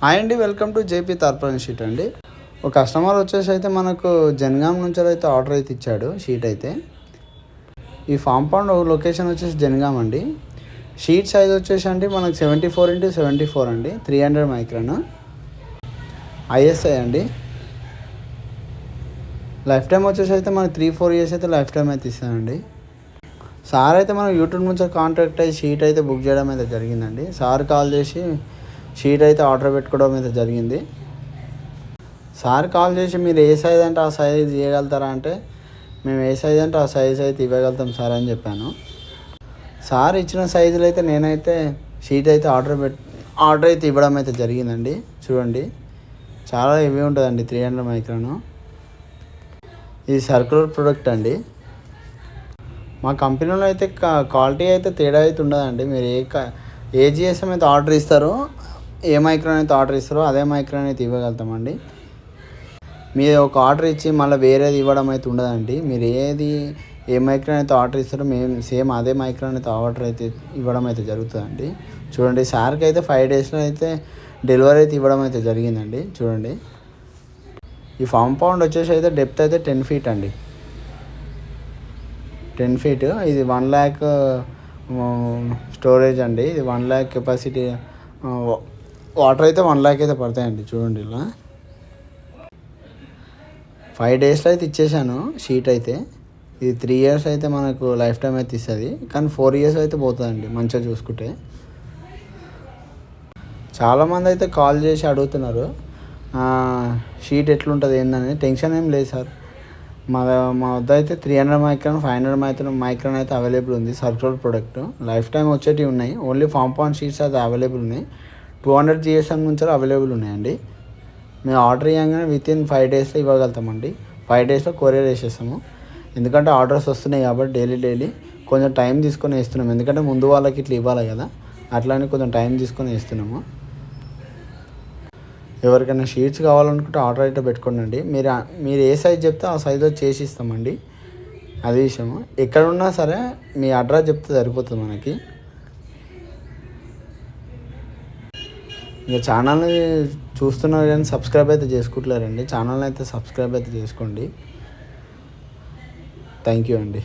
Hi అండి welcome to JP తర్పణ sheet అండి. ఒక కస్టమర్ వచ్చేసి అయితే మనకు జనగాం నుంచి అయితే ఆర్డర్ అయితే ఇచ్చాడు షీట్ అయితే. ఈ ఫామ్ పౌండ్ లొకేషన్ వచ్చేసి జనగాం అండి. షీట్ సైజ్ వచ్చేసి అండి మనకు seventy four into seventy four అండి త్రీ హండ్రెడ్ మైక్రాన్ ఐఎస్ఐ అండి. లైఫ్ టైం వచ్చేసి అయితే మనకి త్రీ ఫోర్ ఇయర్స్ అయితే లైఫ్ టైం అయితే ఇస్తానండి. సార్ అయితే మనం యూట్యూబ్ నుంచి కాంటాక్ట్ అయ్యి షీట్ అయితే బుక్ చేయడం అయితే జరిగిందండి. సార్ కాల్ చేసి షీట్ అయితే ఆర్డర్ పెట్టుకోవడం అయితే జరిగింది. సార్ కాల్ చేసి మీరు ఏ సైజ్ అంటే ఆ సైజ్ ఇవ్వగలుగుతారా అంటే మేము ఏ సైజ్ అంటే ఆ సైజ్ అయితే ఇవ్వగలుగుతాం సార్ అని చెప్పాను. సార్ ఇచ్చిన సైజులు అయితే నేనైతే షీట్ అయితే ఆర్డర్ పెట్ ఆర్డర్ అయితే ఇవ్వడం అయితే జరిగిందండి. చూడండి. చాలా ఇవి ఉంటుందండి త్రీ హండ్రెడ్ మైక్రోను ఇది సర్కులర్ ప్రొడక్ట్ అండి. మా కంపెనీలో అయితే క్వాలిటీ అయితే తేడా అయితే ఉండదండి. మీరు ఏ క- ఏ జిఎస్ఎం అయితే ఆర్డర్ ఇస్తారో ఏ మైక్రోన్ అయితే ఆర్డర్ ఇస్తారో అదే మైక్రోన్ అయితే ఇవ్వగలుగుతామండి. మీరు ఒక ఆర్డర్ ఇచ్చి మళ్ళీ వేరేది ఇవ్వడం అయితే ఉండదండి. మీరు ఏది ఏ మైక్రోన్ అయితే ఆర్డర్ ఇస్తారో మేము సేమ్ అదే మైక్రోన్ అయితే ఆర్డర్ అయితే ఇవ్వడం అయితే జరుగుతుందండి. చూడండి సార్కి అయితే ఫైవ్ డేస్లో అయితే డెలివరీ అయితే ఇవ్వడం అయితే జరిగిందండి. చూడండి. ఈ కాంపౌండ్ వచ్చేసి అయితే డెప్త్ అయితే టెన్ ఫీట్ అండి. టెన్ ఫీట్ ఇది వన్ ల్యాక్ స్టోరేజ్ అండి. ఇది వన్ ల్యాక్ కెపాసిటీ వాటర్ అయితే వన్ ల్యాక్ అయితే పడతాయండి చూడండి ఇలా. ఫైవ్ డేస్లో అయితే ఇచ్చేసాను షీట్ అయితే. ఇది త్రీ ఇయర్స్ అయితే మనకు లైఫ్ టైం అయితే ఇస్తుంది. కానీ ఫోర్ ఇయర్స్ అయితే పోతుందండి మంచిగా చూసుకుంటే. చాలామంది అయితే కాల్ చేసి అడుగుతున్నారు షీట్ ఎట్లుంటుంది ఏందని టెన్షన్ ఏం లేదు సార్. మా మా వద్ద అయితే three hundred micron five hundred micron micron అయితే అవైలబుల్ ఉంది సర్కులర్ ప్రొడక్ట్ లైఫ్ టైం వచ్చేటివి ఉన్నాయి. ఓన్లీ ఫామ్ పాన్ షీట్స్ అయితే అవైలబుల్ ఉన్నాయి. టూ హండ్రెడ్ జిఎస్ఎం నుంచి అవైలబుల్ ఉన్నాయండి. మేము ఆర్డర్ ఇవ్వగానే విత్ ఇన్ ఫైవ్ డేస్లో ఇవ్వగలుగుతామండి. ఫైవ్ డేస్లో కొరియర్ వేసేస్తాము ఎందుకంటే ఆర్డర్స్ వస్తున్నాయి కాబట్టి డైలీ డైలీ కొంచెం టైం తీసుకొని వేస్తున్నాము. ఎందుకంటే ముందు వాళ్ళకి ఇట్లా ఇవ్వాలి కదా. అట్లానే కొంచెం టైం తీసుకొని వేస్తున్నాము. ఎవరికైనా షీట్స్ కావాలనుకుంటే ఆర్డర్ అయితే పెట్టుకోండి మీరు మీరు ఏ సైజ్ చెప్తే ఆ సైజులో చేసి ఇస్తామండి. అది విషయము. ఎక్కడున్నా సరే మీ అడ్రస్ చెప్తే సరిపోతుంది మనకి. ఇంకా ఛానల్ని చూస్తున్నారు కానీ సబ్స్క్రైబ్ అయితే చేసుకుంటలేరండి. ఛానల్ని అయితే సబ్స్క్రైబ్ అయితే చేసుకోండి. థ్యాంక్ యూ అండి.